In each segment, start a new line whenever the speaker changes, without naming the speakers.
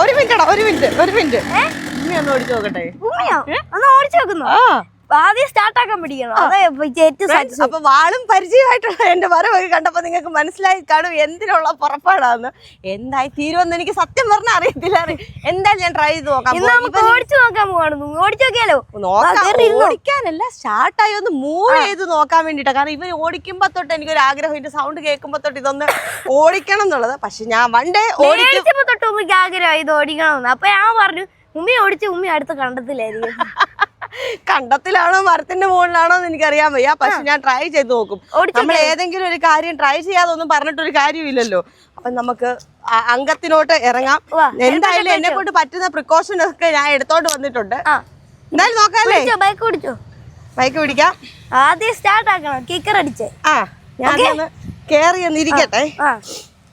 ഒരു മിനിറ്റ് ഒരു മിനിറ്റ് ഒരു മിനിറ്റ്. ഉമ്മി ഒന്ന് ഓടിച്ചു നോക്കട്ടെ.
ഉമ്മയോ? ഒന്ന് ഓടിച്ചു നോക്കുന്നു?
ആ.
ആദ്യം സ്റ്റാർട്ട് ആക്കാൻ പഠിക്കണം.
അപ്പൊ വാളും പരിചയമായിട്ടുള്ള എന്റെ വരവൊക്കെ കണ്ടപ്പോ നിങ്ങൾക്ക് മനസ്സിലായി കാണും എന്തിനുള്ള പുറപ്പാടാന്ന്. എന്തായി തീരുമെന്ന് എനിക്ക് സത്യം പറഞ്ഞാൽ അറിയത്തില്ല. എന്താ എന്തായാലും ഞാൻ ട്രൈ ചെയ്ത് നോക്കാം.
ഓടിച്ചു നോക്കാൻ പോവാണ്. ഓടിച്ചു നോക്കിയാലോ.
ഓടിക്കാനല്ല സ്റ്റാർട്ടായി ഒന്ന് മൂവ് ചെയ്ത് നോക്കാൻ വേണ്ടിട്ടാ. കാരണം ഇവർ ഓടിക്കുമ്പോ തൊട്ട് എനിക്കൊരു ആഗ്രഹം ഇതിന്റെ സൗണ്ട് കേൾക്കുമ്പോ തൊട്ട് ഇതൊന്ന് ഓടിക്കണം എന്നുള്ളത്. പക്ഷെ ഞാൻ വണ്ടേ
ഓടിക്കുമ്പോ തൊട്ട് ഉമ്മയ്ക്ക് ആഗ്രഹം ഇത് ഓടിക്കണം അപ്പൊ ഞാൻ പറഞ്ഞു ഉമ്മി ഓടിച്ച് ഉമ്മി അടുത്ത കണ്ടത്തിലായിരിക്കും
കണ്ടത്തിലാണോ മരത്തിന്റെ മുകളിലാണോ എന്ന് എനിക്കറിയാൻ വയ്യ. പക്ഷെ ഞാൻ ട്രൈ ചെയ്ത് നോക്കും. നമ്മൾ ഏതെങ്കിലും ഒരു കാര്യം ട്രൈ ചെയ്യാതെ ഒന്നും പറഞ്ഞിട്ടൊരു കാര്യമില്ലല്ലോ. അപ്പൊ നമുക്ക് അംഗത്തിനോട്ട് ഇറങ്ങാം. എന്തായാലും എന്നെ കൊണ്ട് പറ്റുന്ന പ്രിക്കോഷൻ ഒക്കെ ഞാൻ എടുത്തോണ്ട് വന്നിട്ടുണ്ട്. എന്തായാലും നോക്കാല്ലേ?
ബൈക്ക് പിടിച്ചോ?
ബൈക്ക് പിടിക്കാം.
ആദ്യം സ്റ്റാർട്ട് ആക്കണം. കിക്കർ അടിച്ചേ.
ആ ഞാൻ കേറി ഇരിക്കട്ടെ.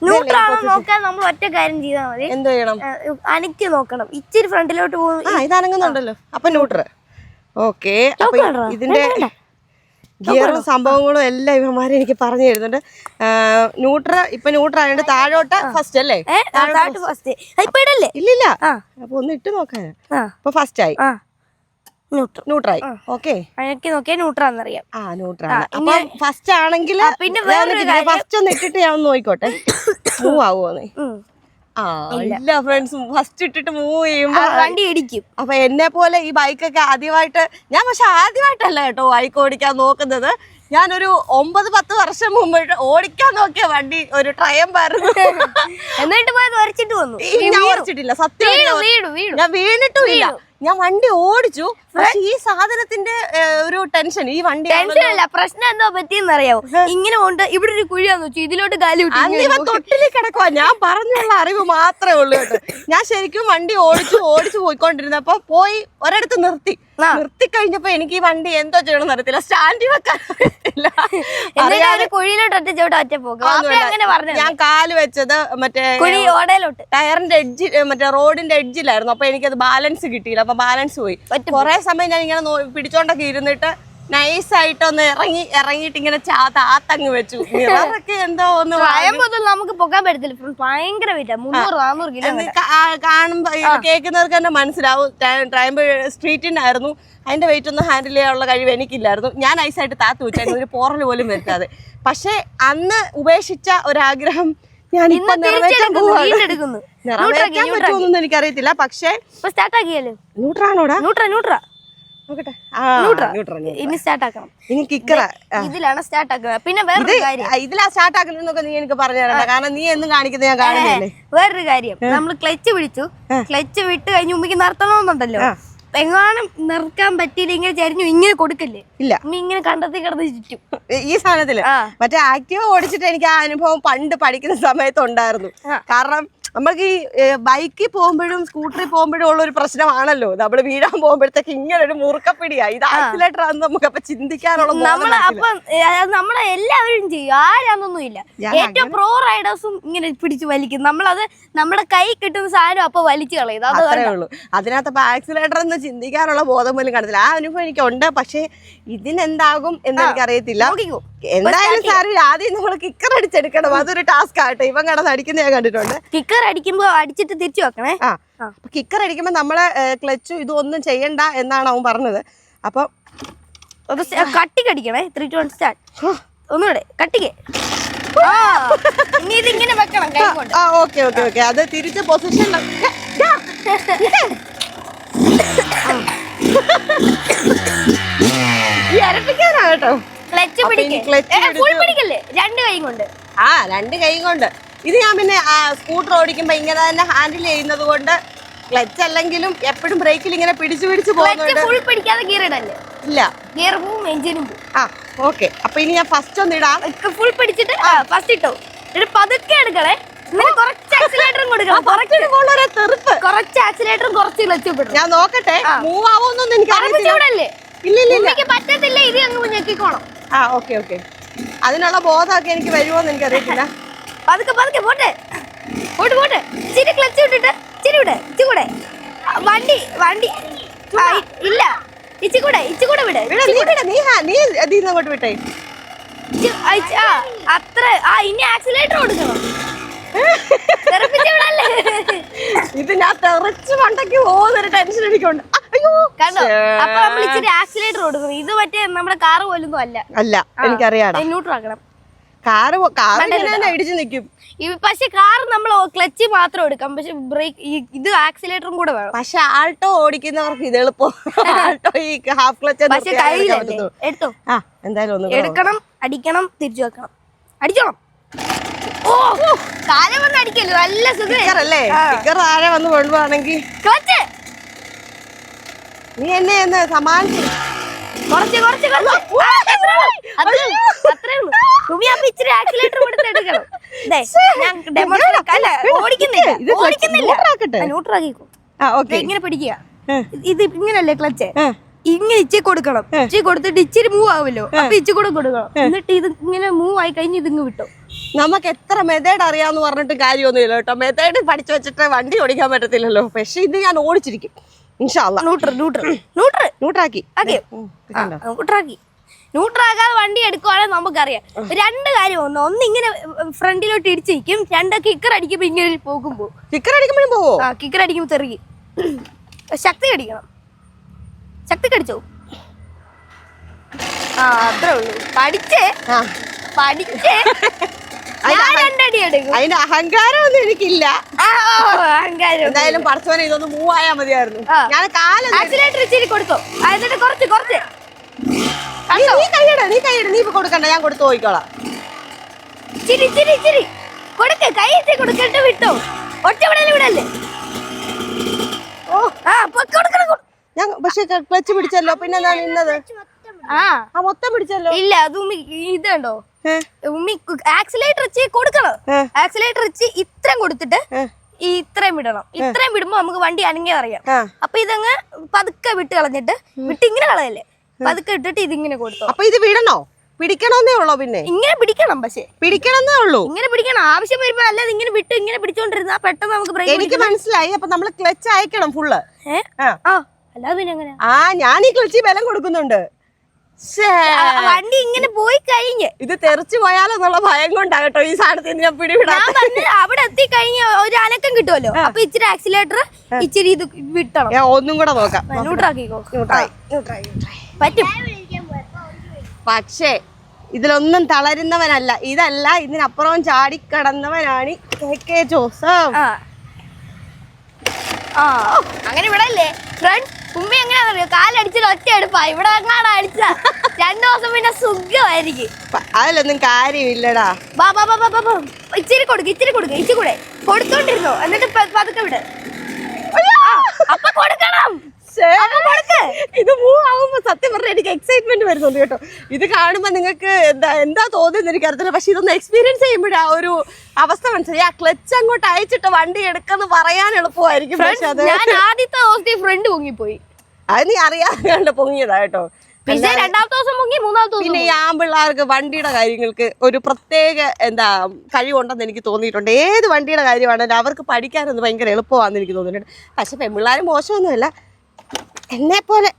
ന്യൂട്രാണോ നോക്കാൻ നമ്മൾ ഒറ്റ കാര്യം ചെയ്താൽ മതി.
എന്ത് ചെയ്യണം?
അനക്ക് നോക്കണം. ഇച്ചിരി ഫ്രണ്ടിലോട്ട് പോകും.
ആ ഇത് അനങ്ങുന്നുണ്ടല്ലോ. അപ്പൊ ന്യൂട്രൽ ഓക്കെ. അപ്പൊ ഇതിന്റെ ഗിയറും സംഭവങ്ങളും എല്ലാം ഇവന്മാരെ എനിക്ക് പറഞ്ഞു തരുന്നുണ്ട്. ന്യൂട്ര ഇപ്പൊ ന്യൂട്ര ആയതുകൊണ്ട് താഴോട്ട് ഫസ്റ്റ് അല്ലേ?
ഫസ്റ്റ്
ഇല്ലില്ല. അപ്പൊ ഒന്ന് ഇട്ട് നോക്കാൻ അപ്പൊ ഫസ്റ്റ് ആയി.
ആ. ന്യൂട്രൽ
ന്യൂട്രായി ഓക്കെ.
അനക്കി നോക്കിയാൽ ന്യൂട്രാന്നറിയാം
ആ ന്യൂട്രാണ് അപ്പൊ ഫസ്റ്റ് ആണെങ്കിൽ
പിന്നെ
ഫസ്റ്റ് ഒന്ന് ഇട്ടിട്ട് ഞാൻ നോക്കോട്ടെ. നോക്കിക്കോട്ടെ മൂവ് ആവുമോന്ന്
ഉം.
ഫ്രണ്ട്സും ഫസ്റ്റ് ഇട്ടിട്ട് മൂവ് ചെയ്യുമ്പോ
വണ്ടി ഇടിക്കും.
അപ്പൊ എന്നെ പോലെ ഈ ബൈക്കൊക്കെ ആദ്യമായിട്ട് ഞാൻ പക്ഷെ ആദ്യമായിട്ടല്ല കേട്ടോ ബൈക്ക് ഓടിക്കാൻ നോക്കുന്നത്. ഞാനൊരു ഒമ്പത് പത്ത് വർഷം മുമ്പ് ഓടിക്കാൻ നോക്കിയ വണ്ടി ഒരു ട്രയം പറഞ്ഞു
എന്നിട്ട് പോയത് വരച്ചിട്ട് വന്നു.
ഞാൻ ഓടിച്ചിട്ടില്ല സത്യം ഞാൻ വീണിട്ടും ഇല്ല ഞാൻ വണ്ടി ഓടിച്ചു. പക്ഷെ ഈ സാധനത്തിന്റെ ഒരു ടെൻഷൻ ഈ വണ്ടി
ടെൻഷനല്ല പ്രശ്നം എന്താ പറ്റിയെന്ന് അറിയാവോ ഇങ്ങനെ കൊണ്ട് ഇവിടെ ഒരു കുഴിയാന്ന് വെച്ചു. ഇതിലോട്ട് കാലി
തൊട്ടിൽ കിടക്കുവാ. ഞാൻ പറഞ്ഞുള്ള അറിവ് മാത്രമേ ഉള്ളൂ കേട്ടോ. ഞാൻ ശരിക്കും വണ്ടി ഓടിച്ചു ഓടിച്ചു പോയിക്കൊണ്ടിരുന്നപ്പോ പോയി ഒരിടത്ത് നിർത്തി. നിർത്തി കഴിഞ്ഞപ്പോ എനിക്ക് ഈ വണ്ടി എന്തോ ചെയ്യണമെന്ന് അറിയത്തില്ല. സ്റ്റാൻഡിൽ വെക്കാൻ അറിയത്തില്ല. ഞാൻ കാൽ വെച്ചത് മറ്റേ
ഓടയിലോട്ട്.
ടയറിന്റെ എഡ്ജ് മറ്റേ റോഡിന്റെ എഡ്ജിലായിരുന്നു. അപ്പൊ എനിക്കത് ബാലൻസ് കിട്ടിയില്ല. അപ്പൊ ബാലൻസ് പോയി. കുറെ സമയം ഞാൻ ഇങ്ങനെ പിടിച്ചോണ്ടൊക്കെ ഇരുന്നിട്ട് നൈസ് ആയിട്ട് ഒന്ന് ഇറങ്ങി ഇറങ്ങിയിട്ട് ഇങ്ങനെ താത്തങ്ങ് വെച്ചു. മിററൊക്കെ എന്തോ ഒന്ന്
പ്രായം മുതൽ നമുക്ക് പോകാൻ പറ്റത്തില്ല. ഭയങ്കര വെയിറ്റാ മുന്നൂറ് നാന്നൂറ് കിലോ
കാണുമ്പോ കേൾക്കുന്നവർക്ക് തന്നെ മനസ്സിലാവും. ട്രയമ്പ് സ്ട്രീറ്റിനായിരുന്നു. അതിന്റെ വെയിറ്റ് ഒന്ന് ഹാൻഡിൽ ചെയ്യാനുള്ള കഴിവ് എനിക്കില്ലായിരുന്നു. ഞാൻ ഐസായിട്ട് താത്തു വെച്ചായിരുന്നു ഒരു പോറൽ പോലും വരുത്താതെ. പക്ഷെ അന്ന് ഉപേക്ഷിച്ച ഒരാഗ്രഹം ഞാൻ ഇപ്പൊ നിറവേറ്റാൻ പോവാണ്. നിറവേറ്റാൻ പറ്റുമെന്നൊന്നും എനിക്കറിയത്തില്ല. പക്ഷേ
ഇപ്പൊ സ്റ്റാർട്ട് ആക്കിയാലോ
ന്യൂട്രാണോടാ?
ന്യൂട്ര ന്യൂട്ര
ന്യൂട്രാ.
ഇനി സ്റ്റാർട്ട് ആക്കണം.
ഇനി കിക്കറ
ഇതിലാണ് സ്റ്റാർട്ട് ആക്കുന്നത് പിന്നെ വേറൊരു കാര്യം.
ഇതിലാ സ്റ്റാർട്ട് ആക്കലെന്നൊക്കെ നീ എനിക്ക് പറഞ്ഞു തരണ്ട. കാരണം നീ എന്നും കാണിക്കുന്നത് ഞാൻ കാണുന്നില്ലേ?
വേറൊരു കാര്യം. നമ്മൾ ക്ലച്ച് പിടിച്ചു ക്ലച്ച് വിട്ട് കഴിഞ്ഞ് ഉമ്മക്ക് നിർത്തണമെന്നുണ്ടല്ലോ. എങ്ങാനും നിർക്കാൻ പറ്റിയില്ല ഇങ്ങനെ ചരിഞ്ഞു ഇങ്ങനെ കൊടുക്കല്ലേ?
ഇല്ല.
ഇങ്ങനെ കണ്ടെത്തി കിടന്ന് ചുറ്റും
ഈ-
സാധനത്തിൽ.
മറ്റേ ആക്റ്റീവ് ഓടിച്ചിട്ട് എനിക്ക് ആ അനുഭവം പണ്ട് പഠിക്കുന്ന
സമയത്തുണ്ടായിരുന്നു.
കാരണം നമ്മൾക്ക് ഈ ബൈക്കിൽ പോകുമ്പോഴും സ്കൂട്ടറിൽ പോകുമ്പോഴും ഉള്ള ഒരു പ്രശ്നമാണല്ലോ. നമ്മൾ വീഴാൻ പോകുമ്പോഴത്തേക്ക് ഇങ്ങനെ ഒരു മുറുക്കപ്പിടിയാ. ഇത് ആക്സിലേറ്റർ ആണെന്ന് നമുക്ക് അപ്പൊ ചിന്തിക്കാനുള്ള
നമ്മൾ
നമ്മൾ
അപ്പം നമ്മളെ എല്ലാവരും ചെയ്യും. ആരാന്നൊന്നും ഇല്ല ഏറ്റവും പ്രോ റൈഡേഴ്സും ഇങ്ങനെ പിടിച്ച് വലിക്കും. നമ്മളത് നമ്മുടെ കൈ കിട്ടുന്ന സാധനം അപ്പൊ വലിച്ചു കളയും. അത്
അത്രേ ഉള്ളൂ. അതിനകത്ത് അപ്പൊ ആക്സിലേറ്റർ എന്ന് ചിന്തിക്കാനുള്ള ബോധം പോലും കാണത്തില്ല ആ അനുഭവം എനിക്കുണ്ട്. പക്ഷെ ഇതിനെന്താകും എന്ന് എനിക്കറിയത്തില്ല.
നോക്കിക്കോ.
എന്തായാലും സാർ ആദ്യം നമ്മൾ കിക്കർ അടിച്ചെടുക്കണം. അതൊരു ടാസ്ക് ആട്ടെ ഇവൻ കടന്ന് അടിക്കുന്ന ഞാൻ കണ്ടിട്ടുണ്ട്.
കിക്കർ അടിക്കുമ്പോ അടിച്ചിട്ട് തിരിച്ചു വെക്കണേ?
ആ. കിക്കർ അടിക്കുമ്പോ നമ്മളെ ക്ലച്ചും ഇതും ഒന്നും ചെയ്യണ്ട എന്നാണ് അവൻ പറഞ്ഞത്. അപ്പൊ
കട്ടിക്കടിക്കണേ ത്രീ ടു വൺ സ്റ്റാർട്ട് ഒന്നുകൂടെ കട്ടിക്ക്. ഇതിങ്ങനെ വെക്കണം
ആ ഓക്കെ ഓക്കെ ഓക്കെ. അത് തിരിച്ച് പൊസിഷൻ ഈ അരപ്പിക്കാനാ കേട്ടോ.
ക്ലച്ച് പിടിക്കല്ലേ? രണ്ട് കൈ കൊണ്ട്.
ആ രണ്ട് കൈ കൊണ്ട്. ഇത് ഞാൻ പിന്നെ സ്കൂട്ടർ ഓടിക്കുമ്പോ ഇങ്ങനെ തന്നെ ഹാൻഡിൽ ചെയ്യുന്നത് കൊണ്ട് ക്ലച്ച് അല്ലെങ്കിലും എപ്പോഴും ബ്രേക്കിൽ ഇങ്ങനെ പിടിച്ചു പിടിച്ചു പോകുന്നുണ്ട്. ഇല്ല.
ഗിയറും എഞ്ചിനും
ആ ഓക്കെ അപ്പൊ ഇനി ഞാൻ ഫസ്റ്റ് ഒന്ന് ഇടാം.
ഫുൾ പിടിച്ചിട്ട് ഫസ്റ്റ് ഇട്ടോ? എന്നിട്ട് പതുക്കെ എടുക്കണേ.
ഞാൻ നോക്കട്ടെ. മൂവ് ആവോന്നൊന്നും എനിക്ക്
ഉമ്മിക്ക് പറ്റത്തില്ല ഇത് ഞെക്കിക്കോണം
ആ ഓക്കെ ഓക്കെ. അതിനുള്ള ബോധമൊക്കെ എനിക്ക് വരുമോന്ന് എനിക്ക് അറിയത്തില്ല
പതുക്കെ പതുക്കെ പോട്ടെ. പോട്ട് പോട്ടെ. ഇച്ചിരി ക്ലച്ച് വിട്ടിട്ട് ഇച്ചിരി വിട് ഇച്ചി കൂടെ. വണ്ടി വണ്ടി. ആ, ഇ- ഇല്ല. ഇച്ചി കൂടെ ഇച്ചി കൂടെ വിട്.
ഇവിടെ നീ വിട. നീ ഹാ- നീ അങ്ങോട്ട് വിട്ടേ.
ഇച്ചി- ആ, ഇച്ചി- ആ, അത്ര ആ ഇനി ആക്സിലേറ്റർ കൊടുക്കണം. തെറിപ്പിച്ച്
തെറിച്ച് മണ്ടയ്ക്ക് പോകുന്നൊരു ടെൻഷൻ എനിക്കുണ്ട്. അയ്യോ
കണ്ടോ. അപ്പൊ നമ്മൾ ഇച്ചിരി ആക്സിലേറ്റർ കൊടുക്കണം ഇത് മറ്റേ നമ്മുടെ കാറ് പോലൊന്നും അല്ല.
അല്ല എനിക്കറിയാടാ.
ന്യൂട്രൽ ആക്കണം.
കാറ് കാറ് ഇടിച്ചു നിൽക്കും
ഈ പക്ഷെ കാർ നമ്മൾ ക്ലച്ച് മാത്രം എടുക്കാം. പക്ഷെ ബ്രേക്ക് ഇത് ആക്സിലേറ്ററും കൂടെ വേണം.
പക്ഷെ ആൾട്ടോ ഓടിക്കുന്നവർക്ക് ഇത് എളുപ്പം. ആൾട്ടോ ഈ ഹാഫ് ക്ലച്ച്
പക്ഷെ എടുത്തോ?
ആ എന്തായാലും ഒന്ന്
എടുക്കണം അടിക്കണം തിരിച്ചു വെക്കണം. അടിക്കണം ഓ കാലം വന്ന് അടിക്കല്ലോ? നല്ല സുഖം.
ആരെ താഴെ വന്ന് കൊള്ളുവാണെങ്കിൽ
ക്ലച്ച്
നീ എന്നെ എന്ന് സമാനിച്ചു.
കുറച്ച് കുറച്ച് ഇങ്ങനെ പിടിക്കുക. ഇത് ഇങ്ങനല്ലേ ക്ലച്ച്. ഇങ്ങനെ ഇച്ചി കൊടുക്കണം. ഇച്ചി കൊടുത്തിട്ട് ഇച്ചിരി മൂവ് ആവുമല്ലോ. അപ്പൊ ഇച്ചി കൂടെ കൊടുക്കണം. എന്നിട്ട് ഇത് ഇങ്ങനെ മൂവ് ആയി കഴിഞ്ഞ് ഇതിങ്ങ് വിട്ടു.
നമുക്ക് എത്ര മെതേഡ് അറിയാന്ന് പറഞ്ഞിട്ട് കാര്യമൊന്നുമില്ല കേട്ടോ. മെതേഡ് പഠിച്ചു വെച്ചിട്ട് വണ്ടി ഓടിക്കാൻ പറ്റത്തില്ലല്ലോ. പക്ഷെ ഇത് ഞാൻ ഓടിച്ചിരിക്കും. ഇൻഷാല്ല
ന്യൂട്രൽ ന്യൂട്രൽ ന്യൂട്രൽ
നൂട്ടാക്കി
ആക്കിയോ ന്യൂട്രാക്കി ന്യൂട്രാക്കാതെ വണ്ടി എടുക്കുവാണെങ്കിൽ നമുക്കറിയാം. രണ്ട് കാര്യം ഒന്ന്. ഒന്ന് ഇങ്ങനെ ഫ്രണ്ടിലോട്ട് ഇടിച്ചിരിക്കും. രണ്ട് കിക്കർ അടിക്കുമ്പോ ഇങ്ങനെ പോകുമ്പോ
കിക്കർ അടിക്കുമ്പോഴും പോവോ?
ആ കിക്കർ അടിക്കുമ്പോ തെറി ശക്തി അടിക്കണം ശക്തി കടിച്ചോ? ആ അത്രേ ഉള്ളൂ. പഠിച്ചേ. പഠിച്ചേ. ഞാൻ
അഹങ്കാരം ഒന്നും എനിക്കില്ല. എന്തായാലും പഠിച്ചവനെ ഇതൊന്ന് മൂവ് ആയാ മതിയായിരുന്നു. ഞാൻ കാലം
ആക്സിലേറ്റർ ഇച്ചിരി കൊടുത്തു. എന്നിട്ട് കുറച്ച് കുറച്ച്.
നീ കൈയിട നീ കൈയിട നീ ഇപ്പൊ കൊടുക്കണ്ട ഞാൻ കൊടുത്തു പോയിക്കോളാം.
ചിരി ചിരി ചിരി. കൊടുക്ക് കൈ ഇച്ചിരി കൊടുക്കിട്ട് വിട്ടോ. ഒറ്റ വിടൽ വിടല്ലേ? ഓ. ആ പൊക്ക് കൊടുക്കണം കൊടു-
ഞാൻ പക്ഷെ ക്ലച്ച് പിടിച്ചല്ലോ പിന്നെ ഞാൻ നിന്നത്
ആ.
മൊത്തം പിടിച്ചല്ലോ?
ഇല്ല അത് ഉമ്മി
ഇതുണ്ടോ
ഉമ്മി ആക്സിലേറ്റർ ഇച്ചി കൊടുക്കണം. ആക്സിലേറ്റർ ഇച്ചി ഇത്രയും കൊടുത്തിട്ട് ഈ ഇത്രയും വിടണം. ഇത്രയും വിടുമ്പോ നമുക്ക് വണ്ടി അനങ്ങി അറിയാം. അപ്പൊ ഇതങ്ങ് പതുക്കെ വിട്ട് കളഞ്ഞിട്ട് വിട്ട് ഇങ്ങനെ കളയല്ലേ? പതുക്കെ ഇട്ടിട്ട് ഇതിങ്ങനെ കൊടുത്തു.
അപ്പൊ ഇത് വിടണോ? പിടിക്കണമെന്നേ ഉള്ളോ പിന്നെ?
ഇങ്ങനെ പിടിക്കണം പക്ഷേ.
പിടിക്കണമെന്നേ ഉള്ളൂ.
ഇങ്ങനെ പിടിക്കണം. ആവശ്യം വരുമ്പോ അല്ലാതെ ഇങ്ങനെ വിട്ട് ഇങ്ങനെ പിടിച്ചോണ്ടിരുന്നാ പെട്ടെന്ന് നമുക്ക് ബ്രേക്ക്
എനിക്ക് മനസ്സിലായി. അപ്പൊ നമ്മൾ ക്ലച്ച് അയക്കണം ഫുള്ള് ആ.
അല്ലാതെ പിന്നെ
ആ ഞാൻ ഈ ക്ലച്ച് ബലം കൊടുക്കുന്നുണ്ട്.
വണ്ടി ഇങ്ങനെ പോയി കഴിഞ്ഞ്.
ഇത് തെറിച്ചു പോയാലോ എന്നുള്ള ഭയം കൊണ്ടാ കേട്ടോ ഈ സാധനത്തിന് ഞാൻ പിടിവിടാ
ഞാൻ പറഞ്ഞ് അവിടെ എത്തി കഴിഞ്ഞ ഒരു അനക്കം കിട്ടുമല്ലോ അപ്പൊ ഇച്ചിരി ആക്സിലേറ്റർ ഇച്ചിരി ഇത് വിട്ടണം.
ഒന്നും കൂടെ നോക്കാം.
പറ്റും.
പക്ഷേ ഇതിലൊന്നും തളരുന്നവനല്ല. ഇതല്ല ഇതിനപ്പുറം ചാടിക്കടന്നവനാണ് കെ ജോസഫ്.
അങ്ങനെ ഇവിടെ അല്ലേ? ഫ്രണ്ട്സ് ഉമ്മ എങ്ങനെയാണെന്നറിയോ കാലടിച്ചിട്ട് ഒറ്റ എടുപ്പാ ഇവിടെ അങ്ങാണ് അടിച്ച. രണ്ടു ദിവസം പിന്നെ സുഖമായിരിക്കും.
അതിലൊന്നും കാര്യമില്ലടാ.
ബാ ബാ ബാ ബാ ബാ ബാ. ഇച്ചിരി കൊടുക്ക് ഇച്ചിരി കൊടുക്ക് ഇച്ചിരി കൂടെ. കൊടുത്തോണ്ടിരുന്നോ? എന്നിട്ട് പതുക്കെ വിട്. അപ്പൊ കൊടുക്കണം.
ശ്ശേ. ഇത് മൂവ് ആവുമ്പോ സത്യം പറഞ്ഞ എനിക്ക് എക്സൈറ്റ്മെന്റ് വരുന്നുണ്ട് കേട്ടോ. ഇത് കാണുമ്പോ നിങ്ങൾക്ക് എന്താ എന്താ തോന്നുന്നത് എനിക്ക് അറിയത്തില്ല. പക്ഷെ ഇതൊന്ന് എക്സ്പീരിയൻസ് ചെയ്യുമ്പോഴാ ഒരു അവസ്ഥ മനസ്സിലായി. ആ ക്ലച്ച് അങ്ങോട്ട് അയച്ചിട്ട് വണ്ടി എടുക്കെന്ന് പറയാൻ എളുപ്പമായിരിക്കും. പക്ഷെ അത്
ഞാൻ ആദ്യത്തെ ദിവസത്തെ ഫ്രണ്ട് പൊങ്ങിപ്പോയി.
അത് നീ അറിയാതെ പൊങ്ങിയതാ കേട്ടോ.
പിന്നെ രണ്ടാമത്തെ ദിവസം പൊങ്ങി മൂന്നാമത്തെ ദിവസം
പിന്നെ ഈ ആമ്പിള്ളേർക്ക് വണ്ടിയുടെ കാര്യങ്ങൾക്ക് ഒരു പ്രത്യേക എന്താ കഴിവുണ്ടെന്ന് എനിക്ക് തോന്നിയിട്ടുണ്ട്. ഏത് വണ്ടിയുടെ കാര്യമാണെങ്കിലും അവർക്ക് പഠിക്കാനൊന്നും ഭയങ്കര എളുപ്പമാണെന്ന് എനിക്ക് തോന്നിയിട്ടുണ്ട്. പക്ഷെ പെൺപിള്ളേർ മോശമൊന്നുമല്ല. എന്നെ പോലെ.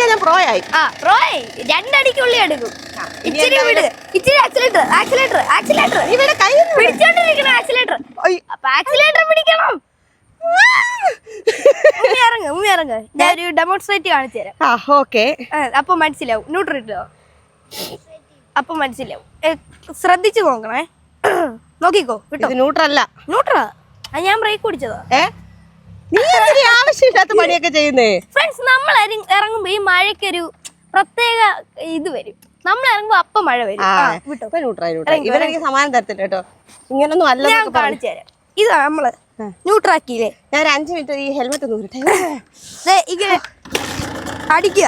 ഞാൻ പ്രോയായി
ആ റോയ് രണ്ടടിക്കുള്ളി എടുക്കും. ഇച്ചിരി വിട്. ഇച്ചിരി ആക്സിലേറ്റർ ആക്സിലേറ്റർ ആക്സിലേറ്റർ
ഇവിടെ കൈ
പിടിച്ചോണ്ടിരിക്കണം ആക്സിലേറ്റർ അപ്പൊ ആക്സിലേറ്റർ പിടിക്കണം. ഉമ്മി ഇറങ്ങ് ഉമ്മി ഇറങ്ങ്. ഞാൻ ഒരു ഡെമോൺസ്ട്രേറ്റ് കാണിച്ചു തരാം.
ആ ഓക്കെ.
ആ, അപ്പൊ മനസ്സിലാവും. ന്യൂട്രിറ്റോ അപ്പൊ മനസ്സിലാവും. ശ്രദ്ധിച്ചു നോക്കണേ. നോക്കിക്കോ കിട്ടോ
ന്യൂട്രല്ല
ന്യൂട്രാ ഞാൻ ബ്രേക്ക് പിടിച്ചതാ
ഏ? നീ എന്തിനാ ആവശ്യമില്ലാത്ത പണിയൊക്കെ ചെയ്യുന്നേ?
ഫ്രണ്ട്സ് നമ്മൾ ഇറങ്ങ- ഇറങ്ങുമ്പോ ഈ മഴയ്ക്കൊരു പ്രത്യേക ഇത് വരും. നമ്മൾ ഇറങ്ങുമ്പോ അപ്പൊ മഴ വരും.
ഇവരെനിക്ക് സമാനം തരത്തില്ല കേട്ടോ. ഇങ്ങനൊന്നും അല്ല
ഞാൻ കാണിച്ചു തരാം. ഇതാ നമ്മൾ ന്യൂട്രാക്കിയില്ലേ
ഞാൻ ഒരു അഞ്ച് മിനിറ്റ് ഈ ഹെൽമെറ്റ് ഒന്ന്
ദേ ഇങ്ങനെ അടിക്കുക.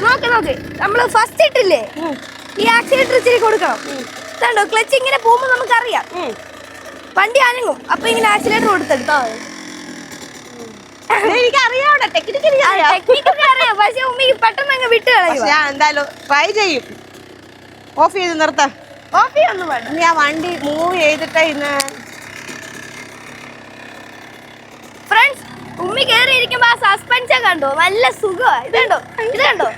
നോക്ക് നോക്ക്. നമ്മൾ ഫസ്റ്റ് ഇട്ടില്ലേ? ഈ ആക്സിലേറ്റർ ഇച്ചിരി കൊടുക്കണം. ഇതാണ്ടോ? ക്ലച്ച് ഇങ്ങനെ പോകുമ്പോ നമുക്കറിയാം. വണ്ടി അനങ്ങും. അപ്പൊ ഇങ്ങനെ ആക്സിലേറ്റർ കൊടുത്തെടുത്തോ
അറിയാവിടെ ടെക്നിക്കലി അറിയാം.
ടെക്നിക്കലി അറിയാം. പക്ഷെ ഉമ്മി പെട്ടെന്ന് അങ്ങ് വിട്ട്
പക്ഷെ ഞാൻ എന്തായാലും ട്രൈ ചെയ്യും. ഓഫ് ചെയ്ത് നിർത്താം.
ഓഫ് ചെയ്യൊന്നും വേണ്ട.
വണ്ടി മൂവ് ചെയ്തിട്ടേ ഇന്ന്
ഫ്രണ്ട്സ് ഉമ്മി കേറി ഇരിക്കുമ്പോ ആ സസ്പെൻഷൻ കണ്ടോ. നല്ല സുഖമാ. ഇത് കണ്ടോ? ഇത് കണ്ടോ?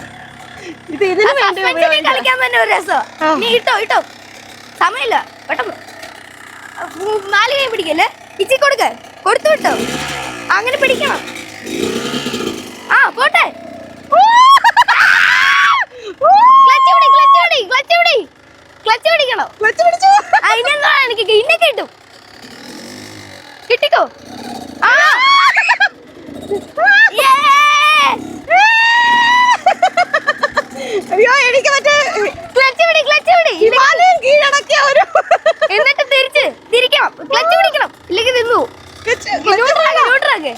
ഇത് ഇതിന് വേണ്ടി
കളിക്കാൻ തന്നെ ഒരു രസം നീ ഇട്ടോ ഇട്ടോ. സമയമില്ല. പെട്ടെന്ന്. നാല് കൈ പിടിക്കല്ലേ ഇച്ചി കൊടുക്ക. കൊടുത്തു വിട്ടോ? അങ്ങനെ പിടിക്കണം. ആ പോട്ടെ. ക്ലച്ച് പിടി ക്ലച്ച് പിടി ക്ലച്ച് പിടി. ക്ലച്ച് പിടിക്കണം?
ക്ലച്ച് പിടിച്ചു.
ആ, എനിക്ക് ഇന്നെ കിട്ടും. കിട്ടിക്കോ? ആ Yeah!
അയ്യോ എനിക്ക് മറ്റേ
ക്ലച്ച് പിടി ക്ലച്ച് പിടി
ഹിമാലയം കീഴടക്കിയ ഒരു
എന്നിട്ട് തിരിച്ച് തിരിക്കണം ക്ലച്ച് പിടിക്കണം ഇല്ലെങ്കിൽ തിന്നു
ക്ലച്ച്
ന്യൂട്രാക്ക് ന്യൂട്രാക്ക്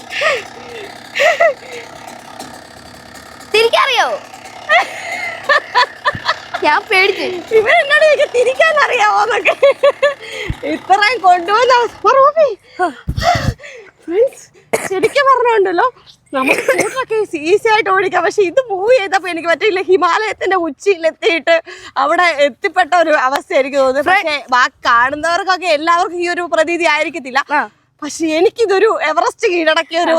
തിരിക്കറിയോ ഞാൻ പേടിച്ചു.
ഇവൻ എന്നോട് ചോദിക്കും തിരിക്കാൻ അറിയാവോന്നൊക്കെ ഇത്രയും കൊണ്ടുവന്ന ഫ്രണ്ട്സ് ശരിക്കും പറഞ്ഞുണ്ടല്ലോ നമുക്ക് സ്കൂട്ടറൊക്കെ ഈസി ആയിട്ട് ഓടിക്കാം. പക്ഷെ ഇത് മൂവ് ചെയ്തപ്പോ എനിക്ക് പറ്റില്ല ഹിമാലയത്തിന്റെ ഉച്ചയിലെത്തിയിട്ട് അവിടെ എത്തിപ്പെട്ട ഒരു അവസ്ഥ എനിക്ക് തോന്നുന്നു പക്ഷേ ബാക്കി കാണുന്നവർക്കൊക്കെ എല്ലാവർക്കും ഈ ഒരു പ്രതീതി ആയിരിക്കത്തില്ല. പക്ഷെ എനിക്കിതൊരു എവറസ്റ്റ് കീഴടക്കിയ ഒരു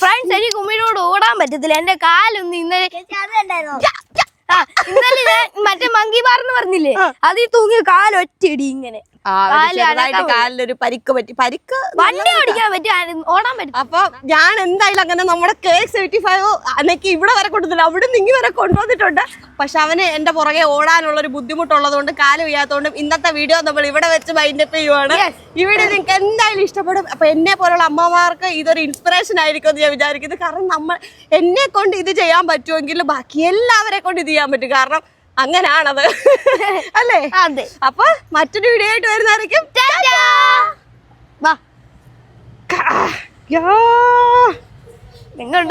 ഫ്രണ്ട്സ് എനിക്ക് ഉമ്മയോട് ഓടാൻ പറ്റത്തില്ല. എന്റെ കാലൊന്നും ഇന്നലെ ഇന്നലെ ഞാൻ മറ്റേ മങ്കി ബാർ എന്ന് പറഞ്ഞില്ലേ? അതിൽ തൂങ്ങിയ കാലൊറ്റടി ഇങ്ങനെ.
കാലിലൊരു പരിക്ക് പറ്റി പരിക്ക്
വണ്ടി ഓടിക്കാൻ പറ്റും ഓടാൻ പറ്റും.
അപ്പൊ ഞാൻ എന്തായാലും അങ്ങനെ നമ്മുടെ കെ സെവന്റി ഫൈവ് അനക്ക് ഇവിടെ വരെ കൊണ്ടുവന്നില്ല അവിടെ നിങ്ങി വരെ കൊണ്ടുവന്നിട്ടുണ്ട്. പക്ഷെ അവന് എന്റെ പുറകെ ഓടാനുള്ള ഒരു ബുദ്ധിമുട്ടുള്ളത് കൊണ്ട് കാലം വയ്യാത്തതുകൊണ്ടും ഇന്നത്തെ വീഡിയോ നമ്മൾ ഇവിടെ വെച്ച് മൈൻഡപ്പ് ചെയ്യുവാണ്. ഇവിടെ നിങ്ങൾക്ക് എന്തായാലും ഇഷ്ടപ്പെടും. അപ്പൊ എന്നെ പോലുള്ള അമ്മമാർക്ക് ഇതൊരു ഇൻസ്പിറേഷൻ ആയിരിക്കും എന്ന് ഞാൻ വിചാരിക്കുന്നത് കാരണം നമ്മൾ എന്നെ കൊണ്ട് ഇത് ചെയ്യാൻ പറ്റുമെങ്കിൽ ബാക്കി എല്ലാവരെ കൊണ്ട് ഇത് ചെയ്യാൻ പറ്റും. കാരണം അങ്ങനാണത്. അല്ലേ?
അതെ.
അപ്പൊ മറ്റൊരു വീഡിയോ ആയിട്ട് വരുന്നതായിരിക്കും
നിങ്ങൾ